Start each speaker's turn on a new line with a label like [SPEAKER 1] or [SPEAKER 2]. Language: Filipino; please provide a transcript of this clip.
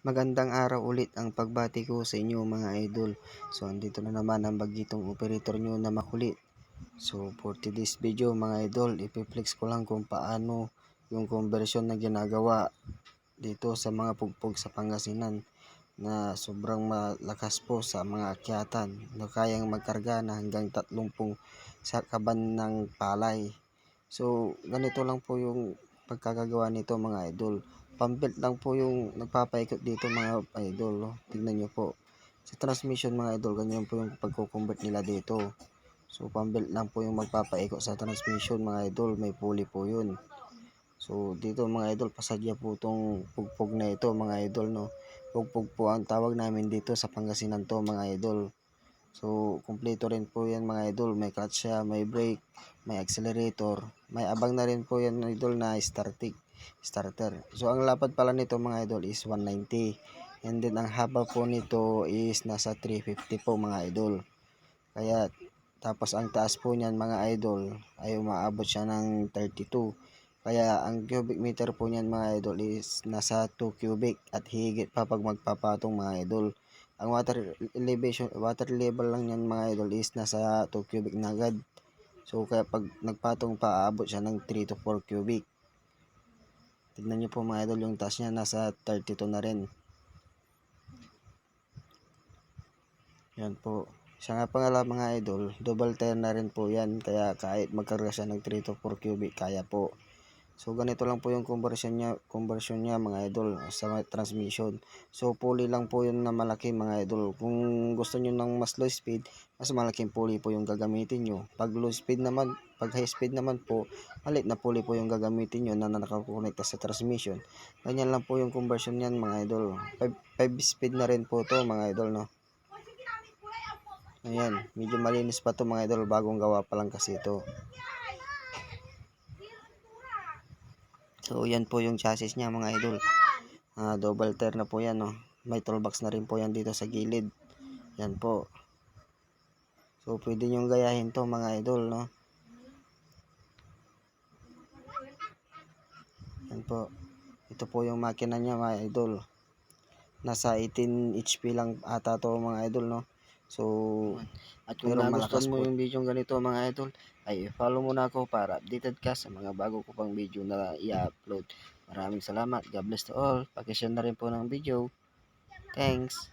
[SPEAKER 1] Magandang araw ulit ang pagbati ko sa inyo mga idol. So andito na naman ang bagitong operator nyo na makulit. So for today's video mga idol, ipiflex ko lang kung paano yung conversion na ginagawa dito sa mga pugpog sa Pangasinan na sobrang malakas po sa mga akyatan na kayang magkarga na hanggang 30 sa kaban ng palay. So ganito lang po yung pagkakagawa nito mga idol pambuilt lang po yung nagpapaikot dito mga idol. Tingnan nyo po. Sa transmission mga idol, ganyan po yung pagko-convert nila dito. So, pambuilt lang po yung magpapaikot sa transmission mga idol. May pulley po yun. So, dito mga idol, pasadya po itong pugpog na ito mga idol. No? Pugpog po ang tawag namin dito sa Pangasinan to mga idol. So, kumpleto rin po yan mga idol. May clutch siya, may brake, may accelerator. May abang na rin po yan idol na starting starter. So, ang lapad pala nito mga idol is 190. And then, ang haba po nito is nasa 350 po mga idol. Kaya, tapos ang taas po niyan mga idol ay umaabot siya ng 32. Kaya, ang cubic meter po niyan mga idol is nasa 2 cubic at higit pa pag magpapatong mga idol. Ang water elevation, water level lang niyan mga idol is nasa 2 cubic na agad. So, kaya pag nagpatong pa, aabot siya ng 3 to 4 cubic. Tignan nyo po mga idol, yung taas niya nasa 32 na rin. Yan po. Siya nga pangala mga idol, double tire na rin po yan. Kaya kahit magkarga siya ng 3 to 4 cubic, kaya po. So ganito lang po yung conversion niya, conversion niya mga idol sa transmission. So pulley lang po yun na malaki mga idol. Kung gusto niyo ng mas low speed, mas malaking pulley po yung gagamitin niyo. Pag low speed naman, pag high speed naman po, malit na pulley po yung gagamitin niyo na nakakonekta sa transmission. Ganyan lang po yung conversion niyan mga idol. 5 speed na rin po to mga idol no. Ayan, medyo malinis pa to mga idol, bagong gawa pa lang kasi ito. So, yan po yung chassis niya mga idol. Ah, double tire na po yan, no. May toolbox na rin po yan dito sa gilid. Yan po. So, pwede nyo gayahin to mga idol, no. Yan po. Ito po yung makina niya mga idol. Nasa 18 HP lang ata to mga idol, no. So,
[SPEAKER 2] At kung nagustuhan
[SPEAKER 1] mo yung video ganito mga idol, ay follow mo na ako para updated ka sa mga bago ko pang video na i-upload. Maraming salamat. God bless to all. Pakishare na rin po ng video. Thanks.